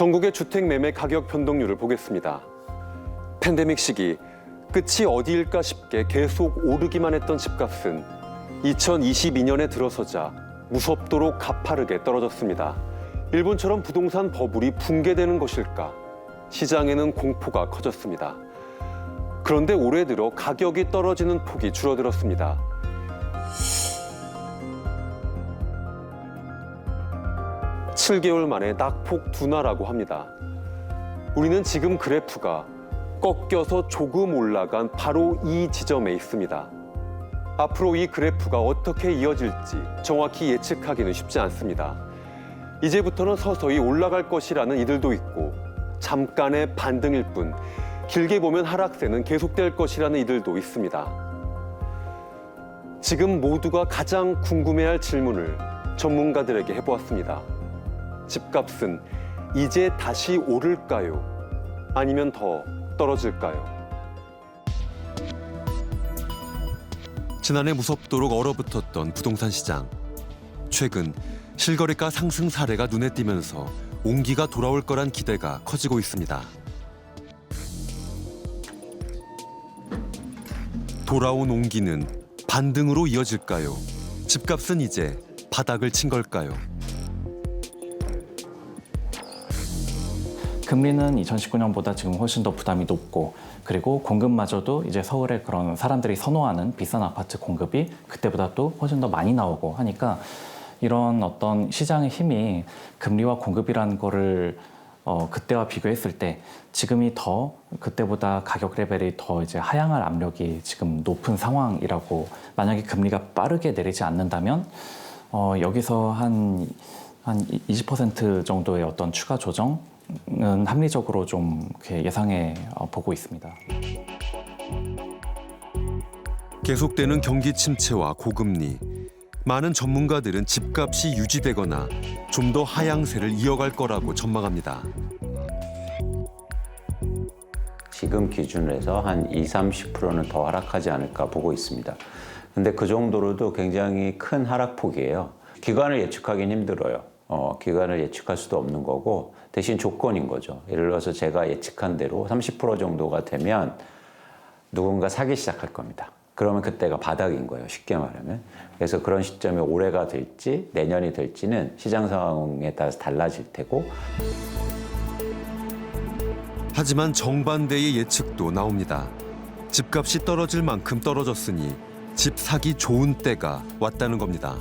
전국의 주택 매매 가격 변동률을 보겠습니다. 팬데믹 시기 끝이 어디일까 싶게 계속 오르기만 했던 집값은 2022년에 들어서자 무섭도록 가파르게 떨어졌습니다. 일본처럼 부동산 버블이 붕괴되는 것일까? 시장에는 공포가 커졌습니다. 그런데 올해 들어 가격이 떨어지는 폭이 줄어들었습니다. 칠 개월 만에 낙폭 둔화라고 합니다. 우리는 지금 그래프가 꺾여서 조금 올라간 바로 이 지점에 있습니다. 앞으로 이 그래프가 어떻게 이어질지 정확히 예측하기는 쉽지 않습니다. 이제부터는 서서히 올라갈 것이라는 이들도 있고 잠깐의 반등일 뿐 길게 보면 하락세는 계속될 것이라는 이들도 있습니다. 지금 모두가 가장 궁금해할 질문을 전문가들에게 해보았습니다. 집값은 이제 다시 오를까요? 아니면 더 떨어질까요? 지난해 무섭도록 얼어붙었던 부동산 시장. 최근 실거래가 상승 사례가 눈에 띄면서 온기가 돌아올 거란 기대가 커지고 있습니다. 돌아온 온기는 반등으로 이어질까요? 집값은 이제 바닥을 친 걸까요? 금리는 2019년보다 지금 훨씬 더 부담이 높고 그리고 공급마저도 이제 서울에 그런 사람들이 선호하는 비싼 아파트 공급이 그때보다 또 훨씬 더 많이 나오고 하니까 이런 어떤 시장의 힘이 금리와 공급이라는 거를 어, 그때와 비교했을 때 지금이 더 그때보다 가격 레벨이 더 이제 하향할 압력이 지금 높은 상황이라고 만약에 금리가 빠르게 내리지 않는다면 어, 여기서 한, 한 20% 정도의 어떤 추가 조정 은 합리적으로 좀 이렇게 예상해 어, 보고 있습니다. 계속되는 경기 침체와 고금리. 많은 전문가들은 집값이 유지되거나 좀 더 하향세를 이어갈 거라고 전망합니다. 지금 기준으로 해서 한 2, 30%는 더 하락하지 않을까 보고 있습니다. 근데 그 정도로도 굉장히 큰 하락폭이에요. 기간을 예측하기는 힘들어요. 어, 기간을 예측할 수도 없는 거고 대신 조건인 거죠. 예를 들어서 제가 예측한 대로 30% 정도가 되면 누군가 사기 시작할 겁니다. 그러면 그때가 바닥인 거예요. 쉽게 말하면. 그래서 그런 시점이 올해가 될지 내년이 될지는 시장 상황에 따라서 달라질 테고 하지만 정반대의 예측도 나옵니다. 집값이 떨어질 만큼 떨어졌으니 집 사기 좋은 때가 왔다는 겁니다.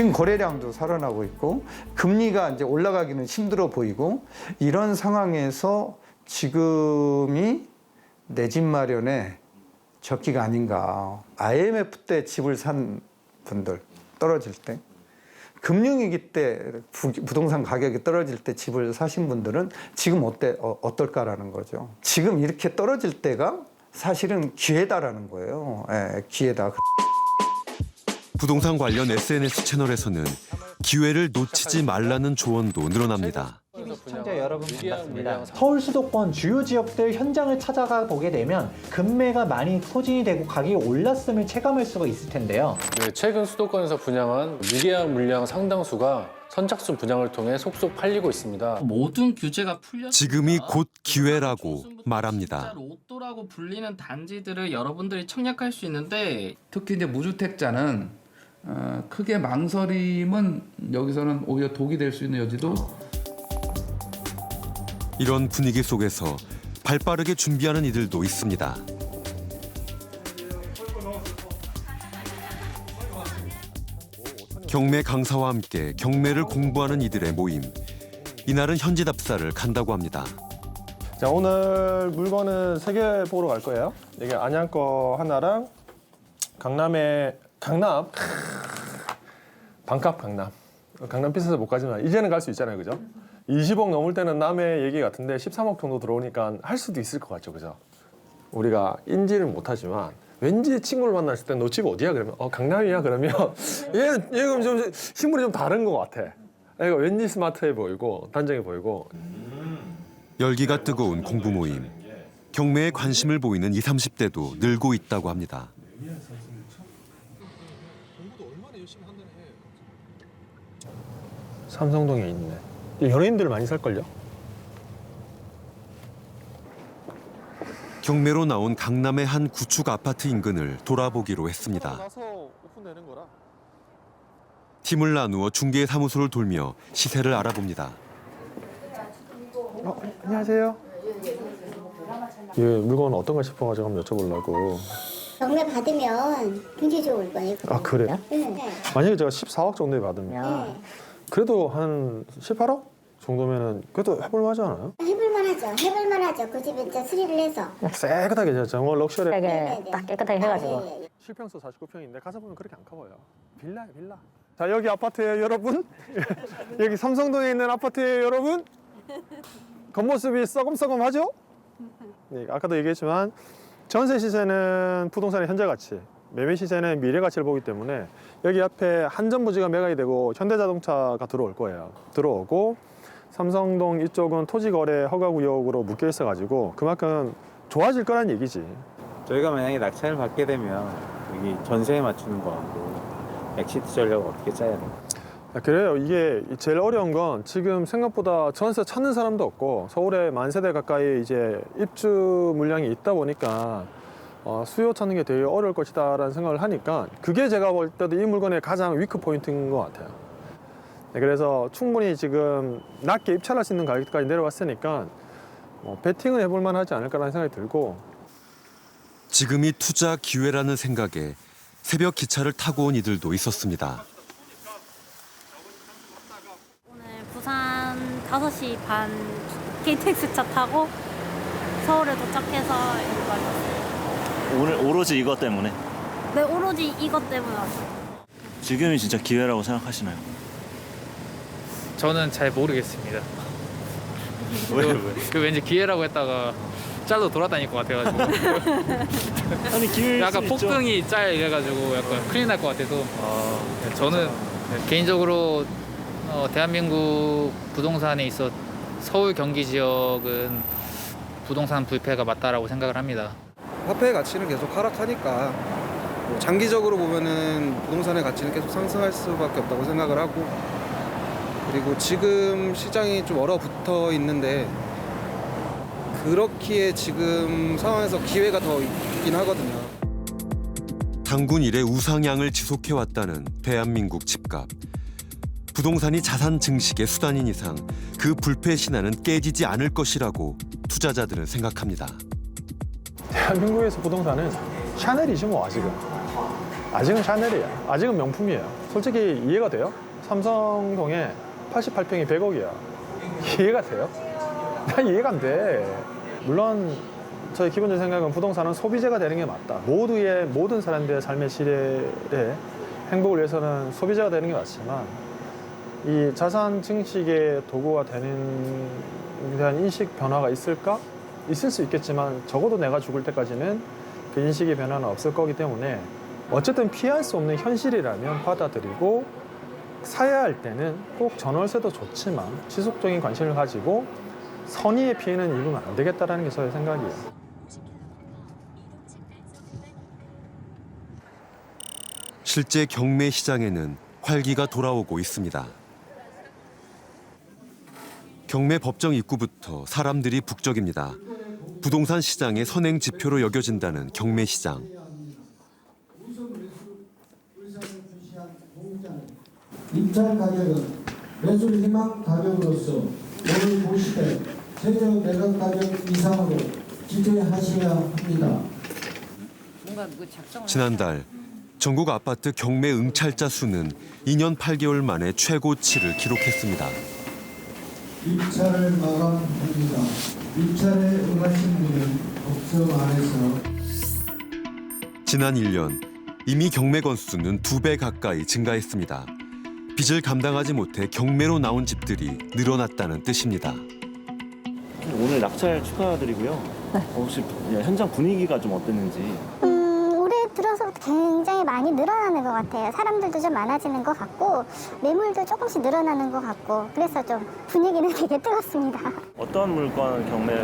지금 거래량도 살아나고 있고 금리가 이제 올라가기는 힘들어 보이고 이런 상황에서 지금이 내 집 마련에 적기가 아닌가. IMF 때 집을 산 분들 떨어질 때 금융위기 때 부, 부동산 가격이 떨어질 때 집을 사신 분들은 지금 어때 어, 어떨까라는 거죠. 지금 이렇게 떨어질 때가 사실은 기회다라는 거예요. 예, 기회다. 부동산 관련 SNS 채널에서는 기회를 놓치지 말라는 조언도 늘어납니다. 시청자 여러분 반갑습니다. 서울 수도권 주요 지역들 현장을 찾아가 보게 되면 금매가 많이 소진이 되고 가격이 올랐음을 체감할 수가 있을 텐데요. 네, 최근 수도권에서 분양한 미계약 물량 상당수가 선착순 분양을 통해 속속 팔리고 있습니다. 모든 규제가 풀려 지금이 곧 기회라고 말합니다. 로또라고 불리는 단지들을 여러분들이 청약할 수 있는데 특히 이제 무주택자는 어, 크게 망설임은 여기서는 오히려 독이 될 수 있는 여지도 이런 분위기 속에서 발빠르게 준비하는 이들도 있습니다. 경매 강사와 함께 경매를 공부하는 이들의 모임. 이날은 현지 답사를 간다고 합니다. 자 오늘 물건은 세 개 보러 갈 거예요. 이게 안양 거 하나랑 강남에 강남 반값 강남 강남 비싸서 못 가지만 이제는 갈 수 있잖아요, 그죠? 20억 넘을 때는 남의 얘기 같은데 13억 정도 들어오니까 할 수도 있을 것 같죠, 그죠? 우리가 인지는 못하지만 왠지 친구를 만났을 때 너 집 어디야 그러면 어 강남이야 그러면 얘는 얘는 좀 신분이 좀 다른 것 같아. 얘가 왠지 스마트해 보이고 단정해 보이고 열기가 뜨거운 공부 모임. 경매에 관심을 보이는 20, 30대도 늘고 있다고 합니다. 삼성동에 있네. 연예인들 많이 살걸요? 경매로 나온 강남의 한 구축 아파트 인근을 돌아보기로 했습니다. 나서 오픈되는 거라. 팀을 나누어 중개 사무소를 돌며 시세를 알아봅니다. 어, 안녕하세요. 이 물건 어떤 걸 싶어가지고 한번 여쭤보려고. 경매 받으면 굉장히 좋을 거예요. 아 그래요? 네. 만약에 제가 14억 정도에 받으면 네. 그래도 한 18억 정도면은 그래도 해볼 만 하지 않아요? 해볼만 하죠. 해볼만 하죠. 그 집에 이제 수리를 해서. 깨끗하게 진짜 정말 럭셔리. 네, 네. 딱 깨끗하게 해가지고. 아, 예, 예. 실평수 49평인데 가서 보면 그렇게 안 커 보여. 빌라야 빌라. 자 여기 아파트예요 여러분. 여기 삼성동에 있는 아파트예요 여러분. 겉모습이 썩음썩음하죠? 네, 아까도 얘기했지만 전세 시세는 부동산의 현재 가치, 매매 시세는 미래 가치를 보기 때문에 여기 앞에 한전 부지가 매각이 되고 현대자동차가 들어올 거예요. 들어오고 삼성동 이쪽은 토지 거래 허가 구역으로 묶여 있어 가지고 그만큼 좋아질 거란 얘기지. 저희가 만약에 낙찰을 받게 되면 여기 전세에 맞추는 거하고 엑시트 전략을 어떻게 짜야 돼요? 아, 그래요. 이게 제일 어려운 건 지금 생각보다 전세 찾는 사람도 없고 서울에 만 세대 가까이 이제 입주 물량이 있다 보니까 어, 수요 찾는 게 되게 어려울 것이다 라는 생각을 하니까 그게 제가 볼 때도 이 물건의 가장 위크 포인트인 것 같아요. 네, 그래서 충분히 지금 낮게 입찰할 수 있는 가격까지 내려왔으니까 뭐 베팅은 해볼 만하지 않을까라는 생각이 들고 지금이 투자 기회라는 생각에 새벽 기차를 타고 온 이들도 있었습니다. 오늘 부산 5시 반 KTX 차 타고 서울에 도착해서 여기 왔어요. 오늘 오로지 이것 때문에 네, 오로지 이것 때문에 왔어요. 지금이 진짜 기회라고 생각하시나요? 저는 잘 모르겠습니다. 왜 왜? 그 왠지 기회라고 했다가 짤로 돌아다닐 것 같아가지고 아니 기회일 약간 수 있죠. 폭등이 짤 이래가지고 약간 큰일 날 것 같아서 아, 네, 저는 개인적으로 어, 대한민국 부동산에 있어 서울 경기 지역은 부동산 불패가 맞다라고 생각을 합니다. 화폐의 가치는 계속 하락하니까 뭐 장기적으로 보면은 부동산의 가치는 계속 상승할 수밖에 없다고 생각을 하고 그리고 지금 시장이 좀 얼어붙어 있는데 그렇기에 지금 상황에서 기회가 더 있긴 하거든요. 당군 이래 우상향을 지속해왔다는 대한민국 집값. 부동산이 자산 증식의 수단인 이상 그 불패 신화는 깨지지 않을 것이라고 투자자들은 생각합니다. 대한민국에서 부동산은 샤넬이지 뭐 아직은 아직은 샤넬이야 아직은 명품이에요 솔직히 이해가 돼요? 삼성동에 88평이 100억이야 이해가 돼요? 난 이해가 안돼 물론 저의 기본적인 생각은 부동산은 소비재가 되는 게 맞다 모두의 모든 사람들의 삶의 질의 행복을 위해서는 소비재가 되는 게 맞지만 이 자산 증식의 도구가 되는 데 대한 인식 변화가 있을까? 있을 수 있겠지만 적어도 내가 죽을 때까지는 그 인식의 변화는 없을 거기 때문에 어쨌든 피할 수 없는 현실이라면 받아들이고 사야 할 때는 꼭 전월세도 좋지만 지속적인 관심을 가지고 선의의 피해는 입으면 안 되겠다라는 게 저의 생각이에요. 실제 경매 시장에는 활기가 돌아오고 있습니다. 경매 법정 입구부터 사람들이 북적입니다. 부동산 시장의 선행 지표로 여겨진다는 경매 시장. 입찰 가격은 매수 희망 가격으로서 오늘 보시되 최저 매각 가격 이상으로 지정하셔야 합니다. 지난달 전국 아파트 경매 응찰자 수는 2년 8개월 만에 최고치를 기록했습니다. 입찰을 마감합니다. 입찰에 응하신 분은 법정 안에서 지난 1년 이미 경매 건수는 두 배 가까이 증가했습니다. 빚을 감당하지 못해 경매로 나온 집들이 늘어났다는 뜻입니다. 오늘 낙찰 축하드리고요. 혹시 현장 분위기가 좀 어땠는지 음, 들어서 굉장히 많이 늘어나는 것 같아요. 사람들도 좀 많아지는 것 같고 매물도 조금씩 늘어나는 것 같고 그래서 좀 분위기는 되게 뜨겁습니다. 어떤 물건 경매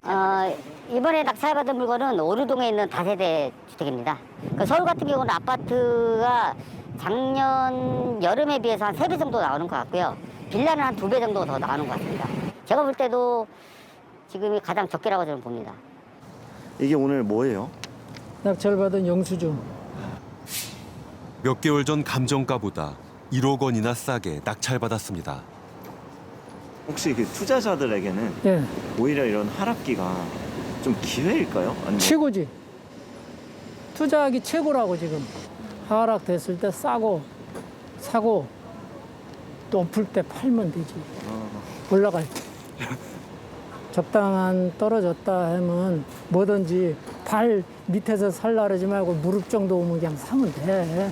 낙- 어, 이번에 낙찰받은 물건은 오류동에 있는 다세대 주택입니다. 그 서울 같은 경우는 아파트가 작년 여름에 비해서 한 세 배 정도 나오는 것 같고요. 빌라는 한 두 배 정도 더 나오는 것 같습니다. 제가 볼 때도 지금이 가장 적기라고 저는 봅니다. 이게 오늘 뭐예요? 낙찰받은 영수증. 몇 개월 전 감정가보다 1억 원이나 싸게 낙찰받았습니다. 혹시 그 투자자들에게는 예, 오히려 이런 하락기가 좀 기회일까요? 아니면 최고지. 투자하기 최고라고 지금. 하락됐을 때 싸고 사고 높을 때 팔면 되지. 올라갈 때. 적당한 떨어졌다 하면 뭐든지 발 밑에서 살라 그러지 말고 무릎 정도 오면 그냥 사면 돼.